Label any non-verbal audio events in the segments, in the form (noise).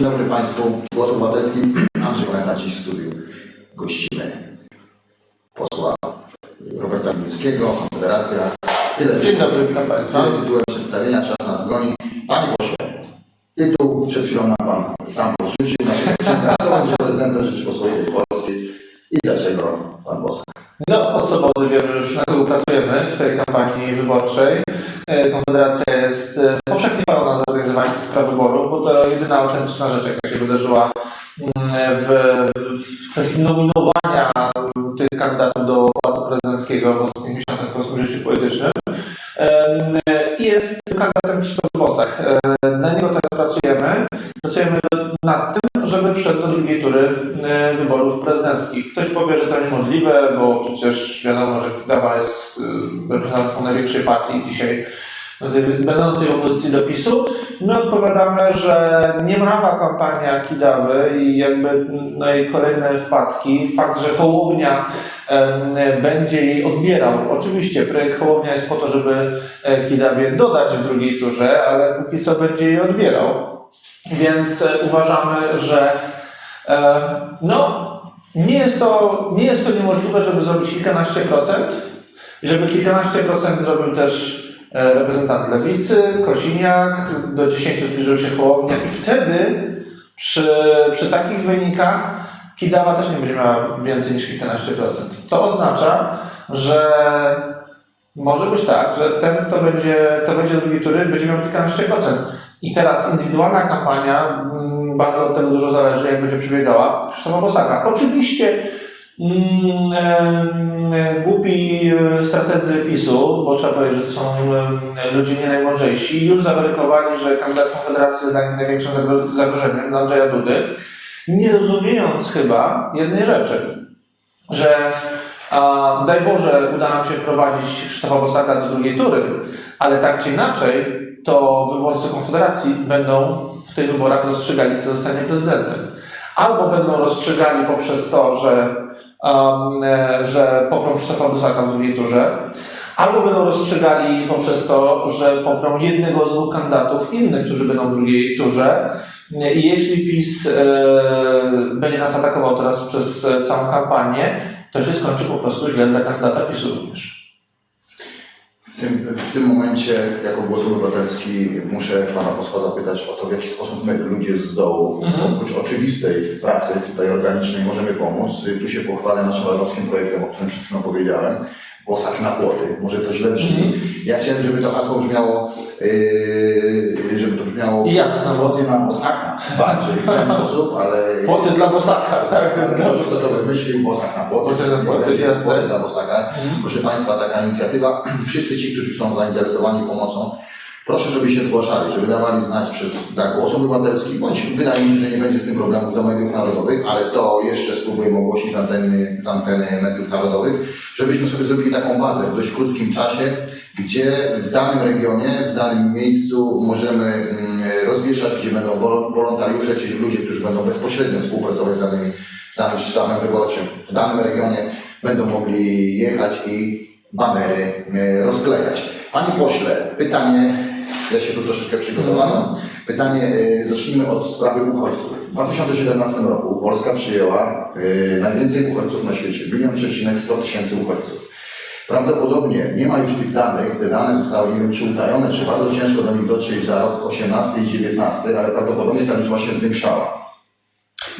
Dzień dobry Państwu. Głos Obywatelski. Andrzej Kolenda dziś w studiu. Gościmy posła Roberta Glińskiego, Konfederacja. Tyle Dzień dobry, witam Państwa. Tytułem przedstawienia, czas nas goni. Panie pośle, tytuł przed chwilą nam Pan sam podrzucił. Naszego prezydentem Rzeczypospolitej Polskiej. I dlaczego Pan Bosak? No, od soboty wiemy już, na kogo pracujemy w tej kampanii wyborczej. E, Konfederacja jest e, powszechnie chwalona za zorganizowanie tych wyborów, bo to jedyna autentyczna rzecz, jaka się wydarzyła mm, w, w, kwestii nominowania tych kandydatów do Pałacu Prezydenckiego w ostatnich miesiącach w polskim życiu politycznym. I jest kandydatem Krzysztof Bosak. Na niego teraz pracujemy. Pracujemy nad tym, żeby wszedł do drugiej tury wyborów prezydenckich. Ktoś powie, że to niemożliwe, bo przecież wiadomo, że Kidawa jest reprezentantką największej partii dzisiaj będącej w opozycji do PiSu. My odpowiadamy, że niemrawa kampania Kidawy i jakby no i kolejne wpadki, fakt, że Hołownia będzie jej odbierał. Oczywiście projekt Hołownia jest po to, żeby e, Kidawie dodać w drugiej turze, ale póki co będzie jej odbierał. Więc e, uważamy, że e, no, nie jest, to, nie jest to niemożliwe, żeby zrobić kilkanaście procent, żeby kilkanaście procent zrobił też reprezentant Lewicy, Kosiniak, do 10 zbliżył się Hołownia i wtedy przy, przy takich wynikach Kidawa też nie będzie miała więcej niż kilkanaście procent. To oznacza, że może być tak, że ten, kto będzie, kto będzie do drugiej tury, będzie miał kilkanaście procent. I teraz indywidualna kampania, mm, bardzo od tego dużo zależy, jak będzie przebiegała Krzysztofa Bosaka. Oczywiście głupi e, strategzy PiSu, bo trzeba powiedzieć, że to są ludzie nie najmądrzejsi, już zawerykowali, że kandydat Konfederacji jest dla nich największym zagro- zagrożeniem dla Andrzeja Dudy, nie rozumiejąc chyba jednej rzeczy, że a, daj Boże uda nam się wprowadzić Krzysztofa Bosaka do drugiej tury, ale tak czy inaczej, to wyborcy Konfederacji będą w tych wyborach rozstrzygali, kto zostanie prezydentem. Albo będą rozstrzygali poprzez to, że, um, że poprą Krzysztofa Bosaka w drugiej turze, albo będą rozstrzygali poprzez to, że poprą jednego z dwóch kandydatów innych, którzy będą w drugiej turze. I jeśli PiS e, będzie nas atakował teraz przez całą kampanię, to się skończy po prostu źle dla kandydata PiSu również. W tym, w tym momencie, jako głos obywatelski, muszę Pana posła zapytać o to, w jaki sposób my, ludzie z dołu, Mhm. oprócz oczywistej pracy tutaj organicznej, możemy pomóc. Tu się pochwalę naszym radowskim projektem, o którym przed chwilą powiedziałem. Bosak na płoty. Może to źle brzmi. Mhm. Ja chciałem, żeby to hasło brzmiało, yy, żeby to brzmiało Jasne. płoty na Bosaka bardziej w ten (laughs) sposób, ale... Płoty dla Bosaka, tak? Dobrze, kto to wymyślił, Bosak na płoty. Płoty na płoty, jasne. płoty dla Bosaka. Mhm. Proszę Państwa, taka inicjatywa. (clears throat) Wszyscy ci, którzy są zainteresowani pomocą, proszę, żeby się zgłaszali, żeby dawali znać przez tak, głos obywatelski, bądź wydaje mi się, że nie będzie z tym problemu do mediów narodowych, ale to jeszcze spróbujemy ogłosić z anteny, z anteny mediów narodowych, żebyśmy sobie zrobili taką bazę w dość krótkim czasie, gdzie w danym regionie, w danym miejscu możemy mm, rozwieszać, gdzie będą wol- wolontariusze, czyli ludzie, którzy będą bezpośrednio współpracować z, danymi, z danym sztabem wyborczym w danym regionie, będą mogli jechać i banery e, rozklejać. Panie pośle, pytanie, ja się tu troszeczkę przygotowałem. Pytanie, e, zacznijmy od sprawy uchodźców. W 2017 roku Polska przyjęła e, najwięcej uchodźców na świecie, milion przecinek 100 tysięcy uchodźców. Prawdopodobnie nie ma już tych danych, te dane zostały, nie wiem czy utajone, czy bardzo ciężko do nich dotrzeć za rok 18 i 19, ale prawdopodobnie ta liczba się zwiększała.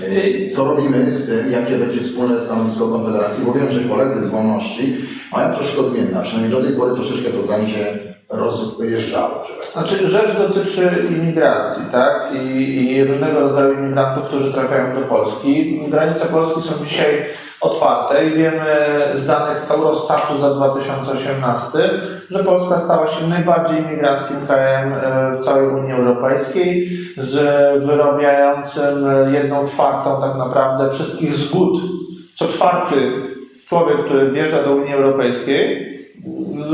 E, Co robimy z tym, jakie będzie wspólne stanowisko Konfederacji? Bo wiem, że koledzy z Wolności mają troszkę odmienne, przynajmniej do tej pory troszeczkę to zdanie się rozjeżdżało. Tak. Znaczy, rzecz dotyczy imigracji, tak? I, I różnego rodzaju imigrantów, którzy trafiają do Polski. Granice Polski są dzisiaj otwarte i wiemy z danych Eurostatu za 2018, że Polska stała się najbardziej imigranckim krajem e, całej Unii Europejskiej, z wyrabiającym jedną czwartą tak naprawdę wszystkich zgód. Co czwarty człowiek, który wjeżdża do Unii Europejskiej,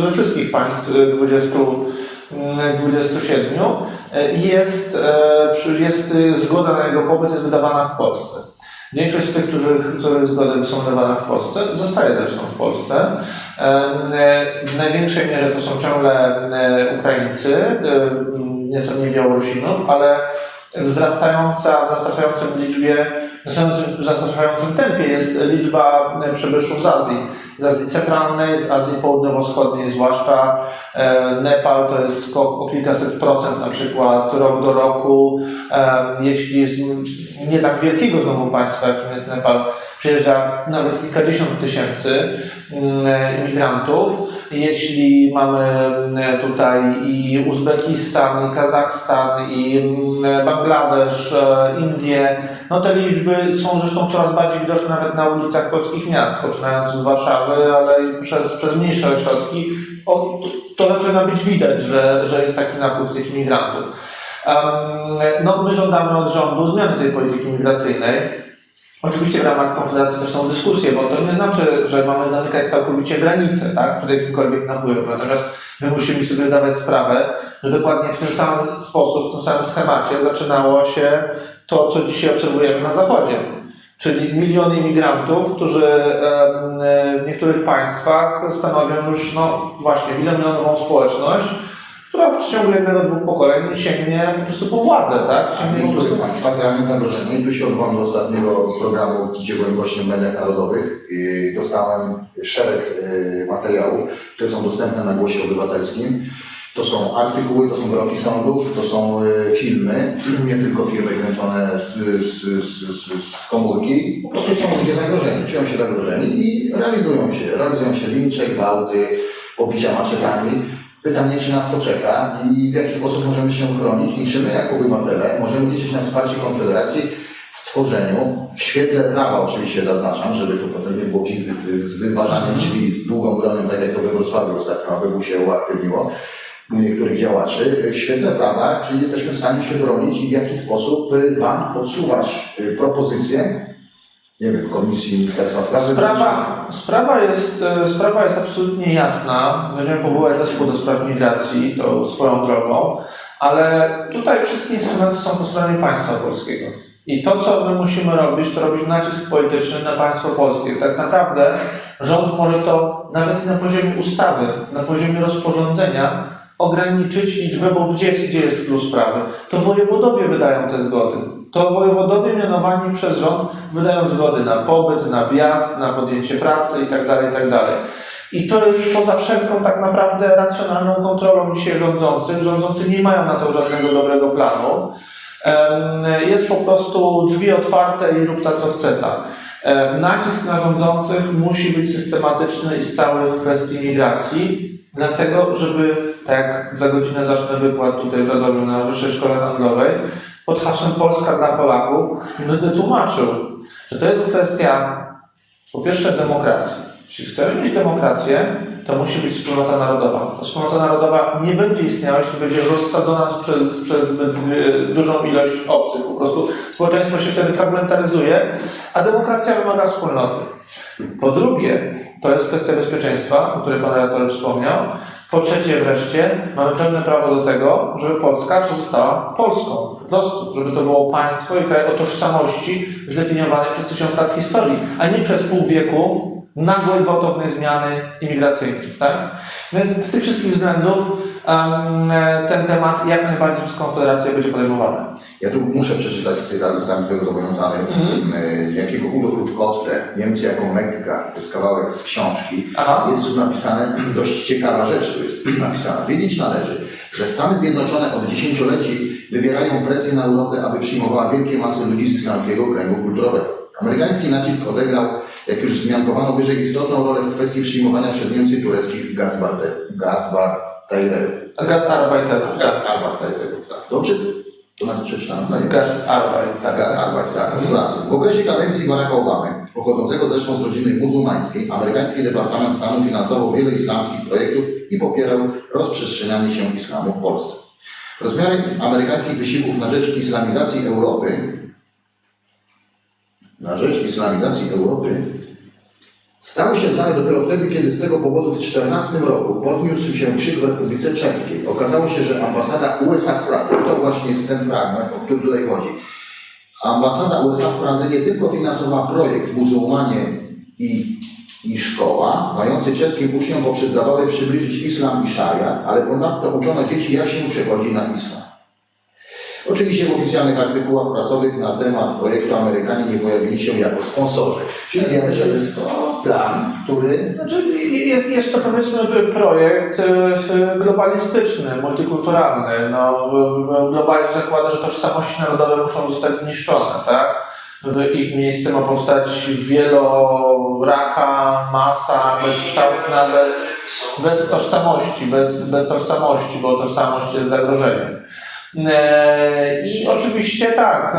ze wszystkich państw e, 20, mm, 27 e, jest, e, jest zgoda na jego pobyt jest wydawana w Polsce. Większość z tych, których, których zgody są wydawane w Polsce, zostaje zresztą w Polsce. E, W największej mierze to są ciągle Ukraińcy, nieco mniej Białorusinów, ale wzrastająca, w zastraszającym liczbie, w zastraszającym tempie jest liczba przybyszów z Azji. Z Azji Centralnej, z Azji Południowo-Wschodniej zwłaszcza. E, Nepal to jest skok o kilkaset procent na przykład rok do roku. E, Jeśli z nie tak wielkiego znowu państwa, jakim jest Nepal, przyjeżdża nawet kilkadziesiąt tysięcy mm, imigrantów. Jeśli mamy mm, tutaj i Uzbekistan, i Kazachstan, i mm, Bangladesz, e, Indie, no te liczby są zresztą coraz bardziej widoczne nawet na ulicach polskich miast, poczynając od Warszawy, ale i przez, przez mniejsze ośrodki. O, to, zaczyna być widać, że, że jest taki napływ tych imigrantów. No, my żądamy od rządu zmiany tej polityki migracyjnej. Oczywiście w ramach Konfederacji też są dyskusje, bo to nie znaczy, że mamy zamykać całkowicie granice, tak, przed jakimkolwiek napływem. Natomiast my musimy sobie zdawać sprawę, że dokładnie w tym samym sposób, w tym samym schemacie zaczynało się to, co dzisiaj obserwujemy na Zachodzie. Czyli miliony imigrantów, którzy w niektórych państwach stanowią już, no właśnie, wielomilionową społeczność, która w ciągu jednego, dwóch pokoleń sięgnie po prostu po władzę, tak? Sięgnie po prostu realnie zagrożenie. I tu się odwołam do ostatniego programu, gdzie byłem gościem w mediach narodowych. I dostałem szereg y, materiałów, które są dostępne na Głosie Obywatelskim. To są artykuły, to są wyroki sądów, to są y, filmy, nie tylko filmy kręcone z, z, z, z, komórki. Po prostu są ludzie zagrożeni, czują się zagrożeni i realizują się. Realizują się lincze, gwałty, pobicia maczetami. Pytanie, czy nas to czeka i w jaki sposób możemy się chronić i czy my jako obywatele możemy liczyć na wsparcie Konfederacji w tworzeniu, w świetle prawa oczywiście zaznaczam, żeby tu potem nie było wizyt z wyważaniem drzwi, z długą bronią, tak jak to we Wrocławiu ostatnio, aby mu się uaktywniło u niektórych działaczy, w świetle prawa, czy jesteśmy w stanie się bronić i w jaki sposób y, Wam podsuwać y, propozycje, nie wiem, Komisji Ministerstwa Spraw. Sprawa, sprawa, jest, e, sprawa jest absolutnie jasna. Będziemy powołać zespół do spraw migracji, to swoją drogą, ale tutaj wszystkie instrumenty są po stronie państwa polskiego. I to, co my musimy robić, to robić nacisk polityczny na państwo polskie. Tak naprawdę rząd może to nawet na poziomie ustawy, na poziomie rozporządzenia ograniczyć liczbę, bo gdzie, gdzie jest klucz sprawy? To wojewodowie wydają te zgody. To wojewodowie mianowani przez rząd wydają zgody na pobyt, na wjazd, na podjęcie pracy itd. itd. I to jest poza wszelką tak naprawdę racjonalną kontrolą dzisiaj rządzących. Rządzący nie mają na to żadnego dobrego planu. Jest po prostu drzwi otwarte i rób ta co chce ta. Nacisk na rządzących musi być systematyczny i stały w kwestii migracji, dlatego żeby, tak jak za godzinę zacznę wykład tutaj w Radomiu na Wyższej Szkole Handlowej, pod hasłem Polska dla Polaków, będę tłumaczył, że to jest kwestia po pierwsze demokracji. Jeśli chcemy mieć demokrację, to musi być wspólnota narodowa. Ta wspólnota narodowa nie będzie istniała, jeśli będzie rozsadzona przez, przez zbyt dużą ilość obcych. Po prostu społeczeństwo się wtedy fragmentaryzuje, a demokracja wymaga wspólnoty. Po drugie, to jest kwestia bezpieczeństwa, o której Pan redaktor wspomniał. Po trzecie wreszcie, mamy pełne prawo do tego, żeby Polska pozostała Polską. Po prostu, żeby to było państwo i kraj o tożsamości zdefiniowanej przez tysiąc lat historii, a nie przez pół wieku nagłej, gwałtownej zmiany imigracyjnej. Tak? Więc z tych wszystkich względów em, ten temat jak najbardziej przez Konfederację będzie podejmowany. Ja tu muszę przeczytać cytat, zostałem do tego zobowiązany, mm. jakiego Udo Kotte, Niemcy jako Mekka, to jest kawałek z książki. Aha. Jest tu napisane, (clears throat) dość ciekawa rzecz tu jest (clears throat) napisana. Wiedzieć należy, że Stany Zjednoczone od dziesięcioleci wywierają presję na Europę, aby przyjmowała wielkie masy ludzi z islamskiego kręgu kulturowego. Amerykański nacisk odegrał, jak już wzmiankowano wyżej, istotną rolę w kwestii przyjmowania przez Niemcy tureckich. Gastarbeiterów. Tak. Gazbarterów, tak. Dobrze? To nawet przeczytałem. No nie. Gastarbeiter. Tak. W okresie kadencji Baracka Obamy, pochodzącego zresztą z rodziny muzułmańskiej, amerykański Departament Stanu finansował wiele islamskich projektów i popierał rozprzestrzenianie się islamu w Polsce. Rozmiary amerykańskich wysiłków na rzecz islamizacji Europy na rzecz islamizacji Europy stały się znane dopiero wtedy, kiedy z tego powodu w 2014 roku podniósł się krzyk w Republice Czeskiej. Okazało się, że ambasada USA w Pradze, to właśnie jest ten fragment, o który tutaj chodzi, ambasada USA w Pradze nie tylko finansowała projekt Muzułmanie i, i szkoła, mający czeskim uczniom poprzez zabawę przybliżyć islam i szariat, ale ponadto uczono dzieci, jak się przechodzi na islam. Oczywiście w oficjalnych artykułach prasowych na temat projektu Amerykanie nie pojawili się jako sponsorzy. Czyli wiemy, że jest to plan, który Znaczy, je- je- jest to powiedzmy projekt e, globalistyczny, multikulturalny. No, e, globalizm zakłada, że tożsamości narodowe muszą zostać zniszczone, tak? W ich miejsce ma powstać wieloraka, masa, bezkształtna, bez, bez tożsamości, bez, bez tożsamości, bo tożsamość jest zagrożeniem. E, I oczywiście tak,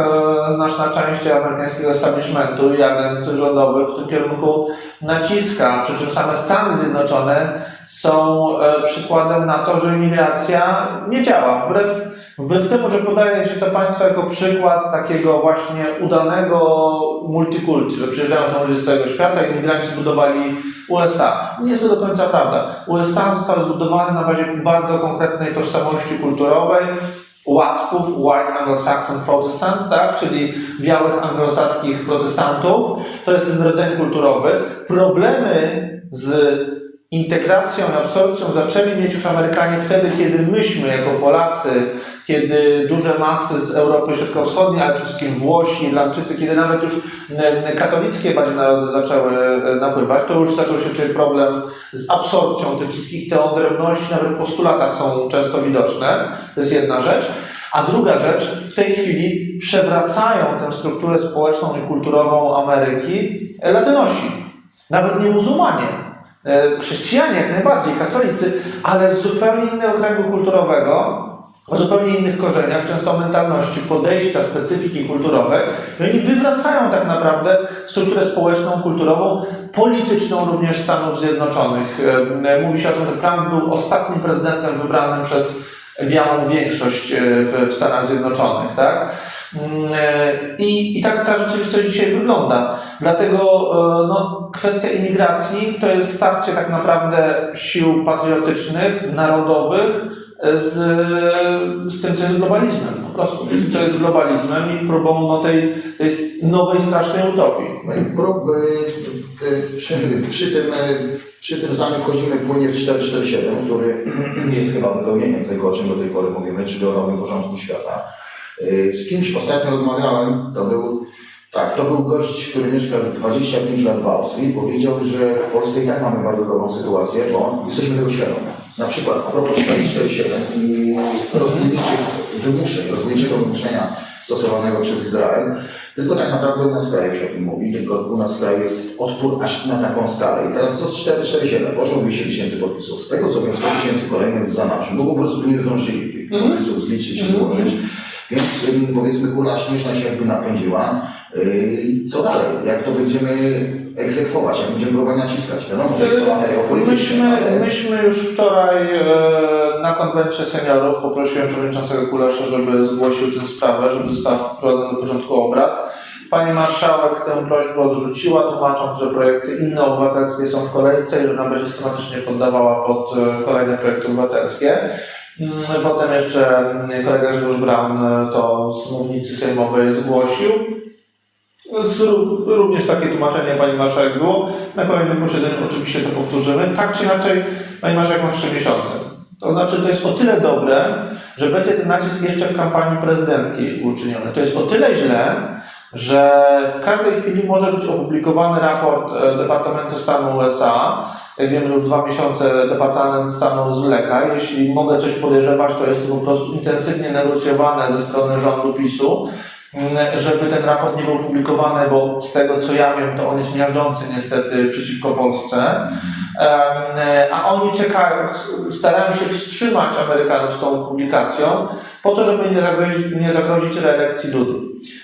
e, znaczna część amerykańskiego establishmentu i agent rządowy w tym kierunku naciska, przy czym same Stany Zjednoczone są e, przykładem na to, że imigracja nie działa. Wbrew, wbrew temu, że podaje się to państwo jako przykład takiego właśnie udanego multikulti, że przyjeżdżają tam ludzie z całego świata i imigranci zbudowali USA. Nie jest to do końca prawda. USA zostały zbudowane na bazie bardzo konkretnej tożsamości kulturowej, łaspów, White Anglo-Saxon Protestant, tak, czyli białych anglosaskich protestantów. To jest ten rdzeń kulturowy. Problemy z integracją i absorpcją zaczęli mieć już Amerykanie wtedy, kiedy myśmy jako Polacy, kiedy duże masy z Europy Środkowo-Wschodniej, ale przede wszystkim Włosi, Irlandczycy, kiedy nawet już katolickie bardziej narody zaczęły e, napływać, to już zaczął się problem z absorpcją tych wszystkich teodrębności, nawet w postulatach są często widoczne. To jest jedna rzecz. A druga rzecz, w tej chwili przewracają tę strukturę społeczną i kulturową Ameryki Latynosi. Nawet nie muzułmanie. E, Chrześcijanie jak najbardziej, katolicy, ale z zupełnie innego kręgu kulturowego, o zupełnie innych korzeniach, często mentalności, podejścia, specyfiki kulturowej. I oni wywracają tak naprawdę strukturę społeczną, kulturową, polityczną również Stanów Zjednoczonych. E, Mówi się o tym, że Trump był ostatnim prezydentem wybranym przez białą większość e, w, Stanach Zjednoczonych, tak? Mm, e, I, I tak ta rzeczywistość dzisiaj wygląda. Dlatego e, no, kwestia imigracji to jest starcie tak naprawdę sił patriotycznych, narodowych e, z, z tym, co jest globalizmem. Po prostu. Co jest globalizmem i próbą no, tej, tej nowej, strasznej utopii. No i prób, y, y, przy, przy, tym, y, przy tym zdaniu wchodzimy płynnie w 447, który (clears throat) jest chyba wypełnieniem tego, o czym do tej pory mówimy, czyli o nowym porządku świata. Z kimś ostatnio rozmawiałem, to był, tak, to był gość, który mieszka już 25 lat w Austrii, powiedział, że w Polsce i tak mamy bardzo dobrą sytuację, bo jesteśmy tego świadomi. Na przykład a propos 447 i rozbójniczych wymuszeń, rozbójniczego wymuszenia stosowanego przez Izrael, tylko tak naprawdę u nas w kraju się o tym mówi, tylko u nas w kraju jest odpór aż na taką skalę. I teraz to 447, poszło 200 tysięcy podpisów. Z tego co wiem, 100 tysięcy kolejnych jest za naszym, bo po prostu nie zdążyli tych Mhm. podpisów zliczyć i złożyć. Więc powiedzmy kula śnieżna się jakby napędziła. Yy, Co dalej? Jak to będziemy egzekwować? Jak będziemy próbować naciskać? Wiadomo, że jest to materiał polityczny, Myśmy, ale... myśmy już wczoraj e, na konwencie seniorów poprosiłem przewodniczącego Kulesza, żeby zgłosił tę sprawę, żeby została wprowadzona do porządku obrad. Pani marszałek tę prośbę odrzuciła, tłumacząc, że projekty inne obywatelskie są w kolejce i że ona będzie systematycznie poddawała pod e, kolejne projekty obywatelskie. Mm, Potem jeszcze mm, kolega Grzegorz Braun e, to z mównicy sejmowej zgłosił. Ró- również takie tłumaczenie pani marszałek było. Na kolejnym posiedzeniu oczywiście to powtórzymy. Tak czy inaczej, pani marszałek ma trzy miesiące. To znaczy, to jest o tyle dobre, że będzie ten nacisk jeszcze w kampanii prezydenckiej uczyniony. To jest o tyle źle, że w każdej chwili może być opublikowany raport e, Departamentu Stanu USA. Jak wiemy, już dwa miesiące Departament Stanu zwleka. Jeśli mogę coś podejrzewać, to jest to po prostu intensywnie negocjowane ze strony rządu PiSu żeby ten raport nie był publikowany, bo z tego co ja wiem, to on jest miażdżący niestety przeciwko Polsce. Em, A oni czekają, starają się wstrzymać Amerykanów z tą publikacją, po to, żeby nie zagrozić, nie zagrozić reelekcji Dudy.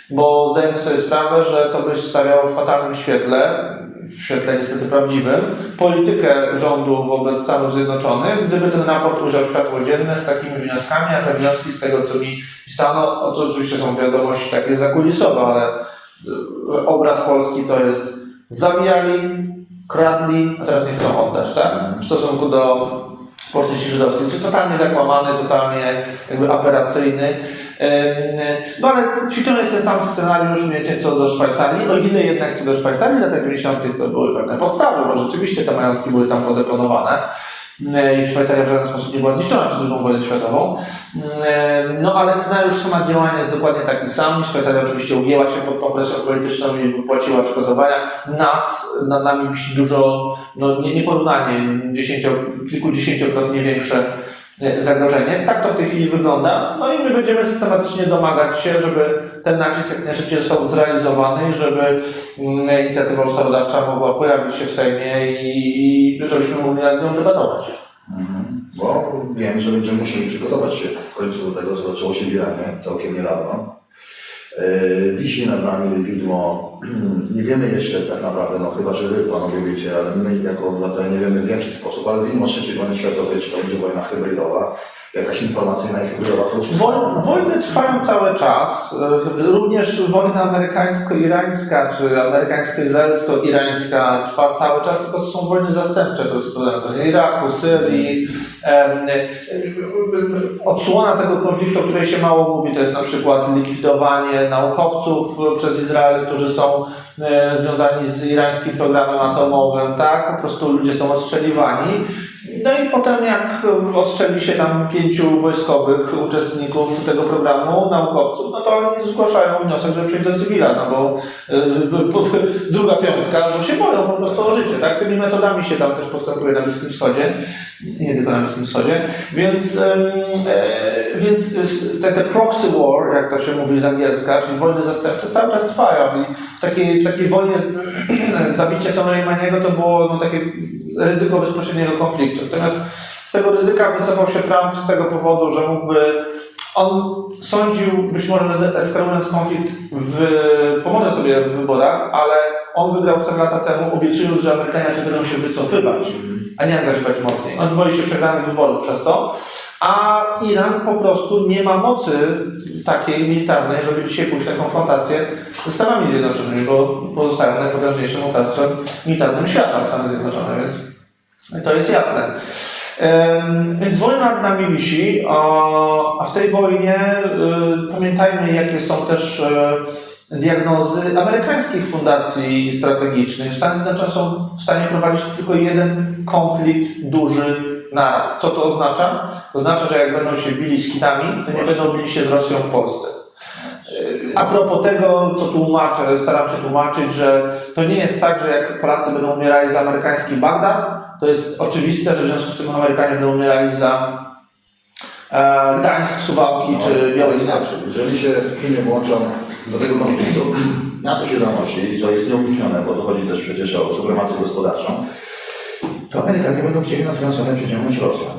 Bo zdajemy sobie sprawę, że to by stawiało w fatalnym świetle, w świetle niestety prawdziwym, politykę rządu wobec Stanów Zjednoczonych, gdyby ten raport ujrzał światło dzienne z takimi wnioskami, a te wnioski z tego, co mi pisano, to oczywiście są wiadomości takie zakulisowe, ale y, obraz Polski to jest zabijali, kradli, a teraz nie chcą oddać, tak? W stosunku do społeczności żydowskiej, czy totalnie zakłamany, totalnie jakby aberracyjny. Ym, No ale ćwiczony jest ten sam scenariusz mniej więcej co do Szwajcarii, o ile jednak co do Szwajcarii w latach 90. to były pewne podstawy, bo rzeczywiście te majątki były tam podeponowane. E, i Szwajcaria w żaden sposób nie była zniszczona przez II wojnę światową. E, No ale scenariusz schemat działania jest dokładnie taki sam. Szwajcaria oczywiście ujęła się pod tą presją polityczną i wypłaciła odszkodowania. Nas, nad nami wisi dużo, no nie, nieporównanie, dziesięcio, kilkudziesięciokrotnie większe zagrożenie. Tak to w tej chwili wygląda. No i my będziemy systematycznie domagać się, żeby ten nacisk jak najszybciej został zrealizowany, żeby mm, inicjatywa ustawodawcza mogła pojawić się w Sejmie i, i żebyśmy mogli nad nią debatować. Mhm. Bo wiem, że będziemy musieli przygotować się w końcu do tego, co zaczęło się w Iranie całkiem niedawno. Yy, Wisi nad nami widmo, (clears throat) nie wiemy jeszcze tak naprawdę, no chyba, że wy panowie wiecie, ale my jako obywatele nie wiemy w jaki sposób, ale widmo trzeciej wojny światowej, czy to będzie wojna hybrydowa, jakaś informacyjna i hybrydowa, to już Woj- Wojny trwają cały czas. E, Również wojna amerykańsko-irańska czy amerykańsko-izraelsko-irańska trwa cały czas, tylko to są wojny zastępcze. To jest problem Iraku, Syrii. E, Odsłona tego konfliktu, o której się mało mówi, to jest na przykład likwidowanie naukowców przez Izrael, którzy są e, związani z irańskim programem atomowym, tak? Po prostu ludzie są ostrzeliwani. No i potem jak odstrzeli się tam pięciu wojskowych uczestników tego programu, naukowców, no to oni zgłaszają wniosek, żeby przejść do cywila, no bo y, po- druga piątka, bo się boją po prostu o życie, tak? Tymi metodami się tam też postępuje na Bliskim Wschodzie, nie tylko na Bliskim Wschodzie, więc, ym, e, więc te, te proxy war, jak to się mówi z angielska, czyli wojny zastępcze, cały czas trwają i w takiej, w takiej wojnie (clears throat) zabicie Soleimaniego to było no, takie ryzyko bezpośredniego konfliktu. Natomiast z tego ryzyka wycofał się Trump z tego powodu, że mógłby on sądził, być może że eskalując konflikt, w, pomoże sobie w wyborach, ale on wygrał 4 lata temu, obiecując, że Amerykanie będą się wycofywać, a nie angażować mocniej. On boi się przegranych wyborów przez to, a Iran po prostu nie ma mocy takiej militarnej, żeby dzisiaj pójść na konfrontację ze Stanami Zjednoczonymi, bo pozostają najpotężniejszym mocarstwem militarnym świata Stany Zjednoczone, więc to jest jasne. Więc wojna nad nami wisi, a w tej wojnie y, pamiętajmy, jakie są też y, diagnozy amerykańskich fundacji strategicznych. Stany Zjednoczone są w stanie prowadzić tylko jeden konflikt duży naraz. Co to oznacza? To oznacza, że jak będą się bili z Chinami, to nie będą bili się z Rosją w Polsce. A propos tego, co tłumaczę, staram się tłumaczyć, że to nie jest tak, że jak Polacy będą umierali za amerykański Bagdad, to jest oczywiste, że w związku z tym Amerykanie będą umierali za e, Gdańsk, Suwałki czy No, Białystok. inaczej. Jeżeli się Chiny włączą do tego konfliktu, na co się zanosi, co jest nieuniknione, bo to chodzi też przecież o supremację gospodarczą, to Amerykanie będą chcieli na swoją stronę przyciągnąć Rosjan.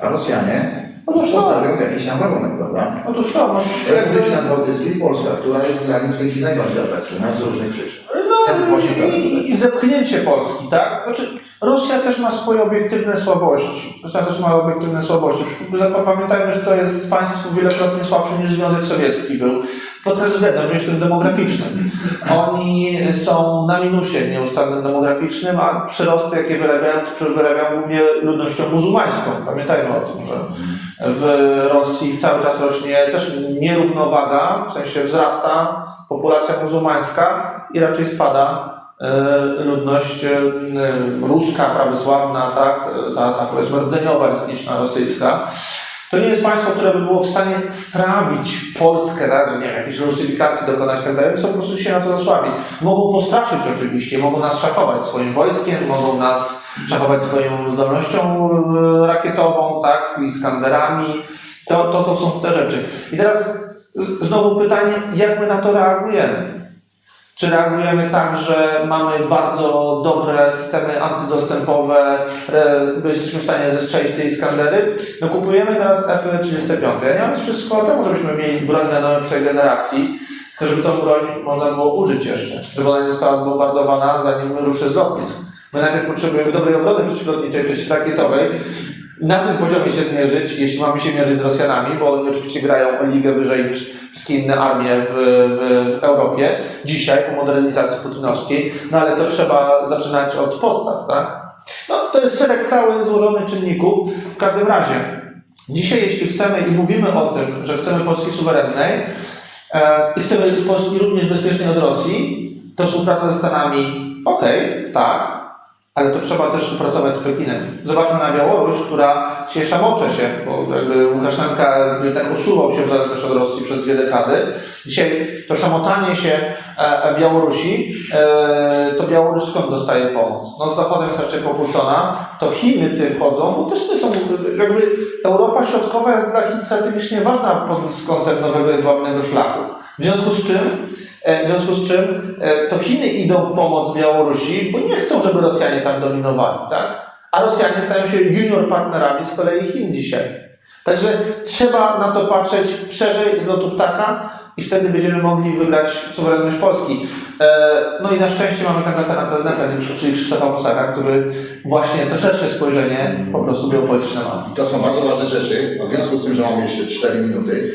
A Rosjanie Otóż postawią jakiś tam warunek, prawda? Otóż to, Jak jakby, Rynek Bałtycki i Polska, która jest dla nich w tej chwili najbardziej atrakcyjna z różnych przyczyn. No właśnie tak. i, i zepchnięcie Polski, tak? Znaczy, Rosja też ma swoje obiektywne słabości. Rosja też ma obiektywne słabości. Pamiętajmy, że to jest państwo wielokrotnie słabsze niż Związek Sowiecki był. Względem, również tym demograficznym. Oni są na minusie nieustannym demograficznym, a przyrosty, jakie wyrabiają, to wyrabiają głównie ludnością muzułmańską. Pamiętajmy o tym, że w Rosji cały czas rośnie też nierównowaga, w sensie wzrasta populacja muzułmańska i raczej spada e, ludność e, ruska, prawosławna, tak, e, ta, ta powiedzmy rdzeniowa etniczna rosyjska. To nie jest państwo, które by było w stanie strawić Polskę, że nie wiem, jakiejś rusyfikacji dokonać tak dalej, co po prostu się na to zasłabi. Mogą postraszyć oczywiście, mogą nas szachować swoim wojskiem, mogą nas szachować swoją zdolnością e, rakietową, tak, i skanderami. To, to, to są te rzeczy. I teraz y, znowu pytanie, jak my na to reagujemy? Czy reagujemy tak, że mamy bardzo dobre systemy antydostępowe, e, jesteśmy w stanie zestrzelić te Iskandery? No kupujemy teraz F-35. Ja nie mam nic przeciwko temu, żebyśmy mieli broń na najnowszej generacji, tylko żeby tą broń można było użyć jeszcze, żeby ona nie została zbombardowana zanim ruszy z lotnisk. My najpierw potrzebujemy dobrej obrony przeciwlotniczej, przeciwrakietowej, na tym poziomie się zmierzyć, jeśli mamy się mierzyć z Rosjanami, bo oni oczywiście grają o ligę wyżej niż wszystkie inne armie w, w, w Europie, dzisiaj po modernizacji putinowskiej, no ale to trzeba zaczynać od podstaw, tak? No to jest szereg cały złożony czynników. W każdym razie, dzisiaj jeśli chcemy i mówimy o tym, że chcemy Polski suwerennej e, i chcemy Polski również bezpiecznej od Rosji, to współpraca ze Stanami, okej, tak, ale to trzeba też współpracować z Pekinem. Zobaczmy na Białoruś, która się szamocze się, bo jakby Łukaszenka tak usuwał się w zależności od Rosji przez dwie dekady. Dzisiaj to szamotanie się e, e, Białorusi, e, to Białoruś skąd dostaje pomoc? No z Zachodem jest raczej pokłócona, to Chiny tutaj wchodzą, bo też nie są, jakby Europa Środkowa jest dla Chin strategicznie ważna pod kątem nowego jedwabnego szlaku. W związku z czym W związku z czym e, to Chiny idą w pomoc Białorusi, bo nie chcą, żeby Rosjanie tam dominowali, tak? A Rosjanie stają się junior partnerami z kolei Chin dzisiaj. Także trzeba na to patrzeć szerzej z lotu ptaka i wtedy będziemy mogli wygrać suwerenność Polski. E, No i na szczęście mamy kandydata na prezydenta, czyli Krzysztofa Bosaka, który właśnie to szersze spojrzenie po prostu geopolityczne ma. To są bardzo ważne rzeczy. A w związku z tym, że mamy jeszcze 4 minuty,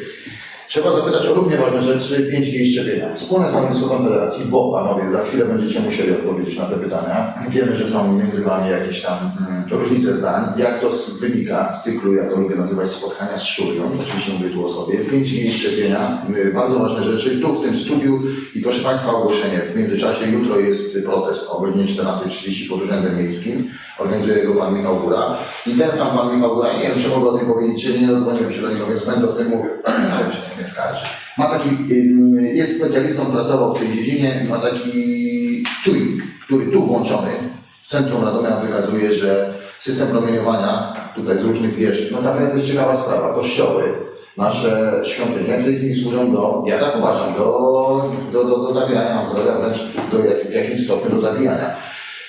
trzeba zapytać o równie ważne rzeczy 5G i szczepienia. Wspólne stanowisko Konfederacji, bo panowie za chwilę będziecie musieli odpowiedzieć na te pytania. Wiemy, że są między wami jakieś tam mm, różnice zdań. Jak to wynika z cyklu, ja to lubię nazywać spotkania z Szurią, oczywiście mówię tu o sobie. 5G i szczepienia, y, bardzo ważne rzeczy. Tu w tym studiu i proszę Państwa ogłoszenie. W międzyczasie jutro jest protest o godzinie 14.30 pod Urzędem Miejskim. Organizuje go Pan Michał Góra. I ten sam Pan Michał Góra, nie wiem, czy mogę o tym powiedzieć, nie dodzwoniłem się do niego, więc będę o tym mówił. (clears throat) Nie skarży. Ma taki, jest specjalistą, pracował w tej dziedzinie ma taki czujnik, który tu włączony w centrum Radomia wykazuje, że system promieniowania tutaj z różnych wież, no tam to jest ciekawa sprawa, kościoły, nasze świątynie w tej chwili służą do, ja tak uważam, do, do, do, do zabierania nam zdrowia, wręcz do jak, w jakimś stopniu do zabijania.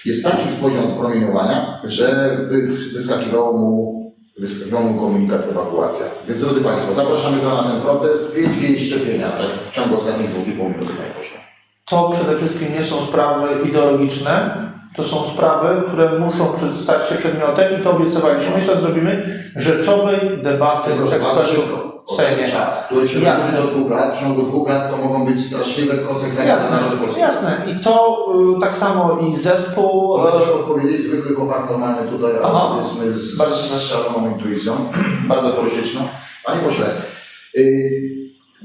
Jest taki poziom promieniowania, że wy, wyskakiwało mu wyskakiwał mu komunikat ewakuacja. Więc drodzy Państwo, zapraszamy go na ten protest. 5G i szczepienia, tak w ciągu ostatnich dwóch i pół minuty. To przede wszystkim nie są sprawy ideologiczne, to są sprawy, które muszą stać się przedmiotem i to obiecywaliśmy, i to zrobimy, rzeczowej debaty ekspertów w Sejmie. czas, który się Jasne. do dwóch lat, w ciągu dwóch lat to mogą być straszliwe konsekwencje Jasne, dla narodu polskiego. jasne. I to y, tak samo i zespół. Coś y, podpowiedzieć, zwykły chłopak normalny tutaj, Aha. powiedzmy z, Bardzo z szaloną intuicją, (clears throat) bardzo polityczną. Panie pośle, yy,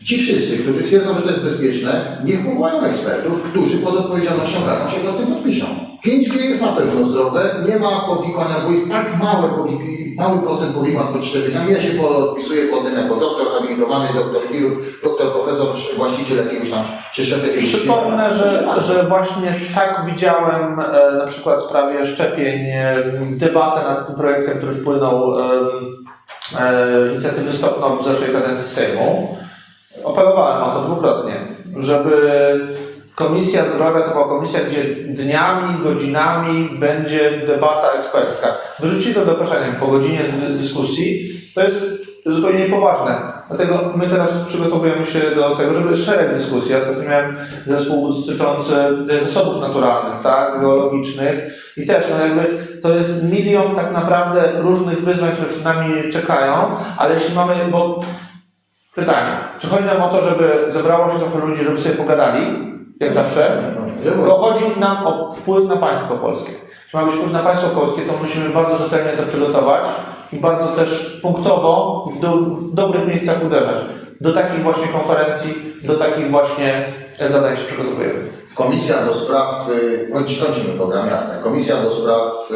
ci wszyscy, którzy twierdzą, że to jest bezpieczne, niech powołają ekspertów, którzy pod odpowiedzialnością karną się pod tym podpiszą. 5G jest na pewno zdrowe, nie ma powikłania, bo jest tak małe powik- mały procent powikłań pod szczepieniami. Ja się podpisuję pod tym jako doktor habilitowany, doktor chirurg, doktor profesor, czy właściciel jakiegoś tam, czy szef jakiegoś Przypomnę, szpitala. że, że właśnie tak widziałem e, na przykład w sprawie szczepień e, debatę nad tym projektem, który wpłynął e, e, inicjatywy Stopno w zeszłej kadencji Sejmu. Apelowałem o to dwukrotnie, żeby Komisja Zdrowia to była komisja, gdzie dniami, godzinami będzie debata ekspercka. Wyrzucili to do wiem, po godzinie dy- dyskusji. To jest zupełnie niepoważne. Dlatego my teraz przygotowujemy się do tego, żeby szereg dyskusji. Ja ostatnio miałem zespół dotyczący zasobów naturalnych, tak, geologicznych i też no jakby to jest milion tak naprawdę różnych wyzwań, które przed nami czekają, ale jeśli mamy, bo pytanie, czy chodzi nam o to, żeby zebrało się trochę ludzi, żeby sobie pogadali, jak zawsze, tylko chodzi nam o wpływ na państwo polskie. Jeśli ma być wpływ na państwo polskie, to musimy bardzo rzetelnie to przygotować i bardzo też punktowo w, do, w dobrych miejscach uderzać. Do takich właśnie konferencji, do takich właśnie e, zadań się przygotowujemy. Komisja do spraw, y, kończy- kończymy program, jasne. Komisja do spraw,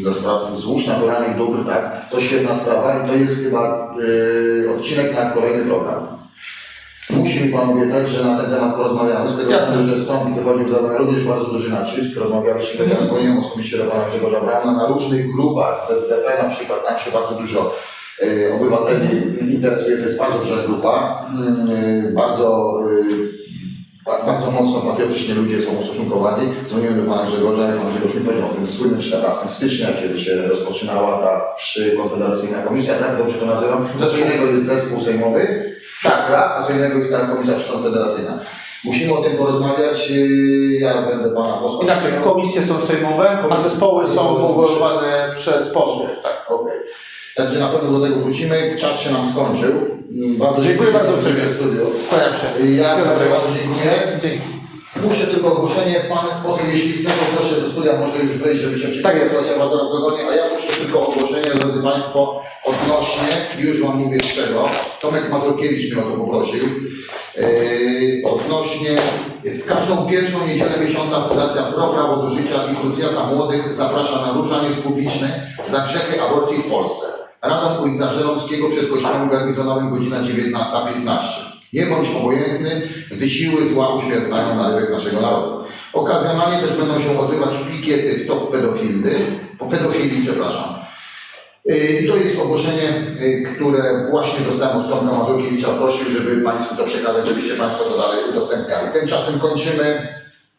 y, do spraw złóż naturalnych dóbr, tak? To świetna sprawa i to jest chyba odcinek na kolejny program. Musi mi Pan obiecać, że na ten temat porozmawiamy, z tego Jasne. względu, że stąd wychodził zadany również bardzo duży nacisk. Rozmawialiśmy, Mhm. ja dzwoniłem osobiście do Pana Grzegorza Brauna na różnych grupach, z FDP na przykład, tam się bardzo dużo y, obywateli interesuje, to jest bardzo duża grupa, y, bardzo y, Ba- Bardzo mocno patriotycznie ludzie są ustosunkowani. Dzwoniłem do pana Grzegorza i pan Grzegorz mi powiedział o tym słynnym 14 stycznia, kiedy się rozpoczynała ta przykonfederacyjna komisja, tak dobrze to nazywam. Co innego jest zespół sejmowy, tak, a co innego jest ta komisja przykonfederacyjna. Musimy o tym porozmawiać. Yy, Ja będę pana posła. Inaczej, komisje są sejmowe, a zespoły są powoływane przez posłów. Tak. Okej. Także na pewno do tego wrócimy. Czas się nam skończył. Mm, Bardzo Dziękuję bardzo za uprzejmie. Kłaniam się. Ja bardzo dziękuję. Dzięki. Muszę tylko ogłoszenie, pan poseł, jeśli chce, to proszę ze studia może już wyjść, żeby się Tak przygotować, ja was zaraz dogonię, a ja muszę tylko ogłoszenie, drodzy Państwo, odnośnie, już Wam mówię z czego, Tomek Mazurkiewicz mnie o to poprosił, yy, odnośnie W każdą pierwszą niedzielę miesiąca Fundacja Pro Prawo do Życia i Krucjata Młodych zaprasza na różaniec publiczny za grzechy aborcji w Polsce. Radom ulica Żeromskiego przed kościołem garnizonowym godzina 19.15. Nie bądź obojętny, gdy siły zła uśmiercają narybek naszego narodu. Okazjonalnie też będą się odbywać pikiety Stop Pedofilny, po pedofilii, przepraszam. I to jest ogłoszenie, yy, które właśnie dostałem od Tomka Mazurkiewicza. Prosił, żeby Państwu to przekazać, żebyście Państwo to dalej udostępniali. Tymczasem kończymy.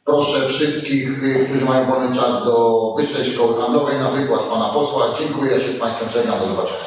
Proszę wszystkich, yy, którzy mają wolny czas do Wyższej Szkoły Handlowej na wykład Pana Posła. Dziękuję, ja się z Państwem żegnam. Do zobaczenia.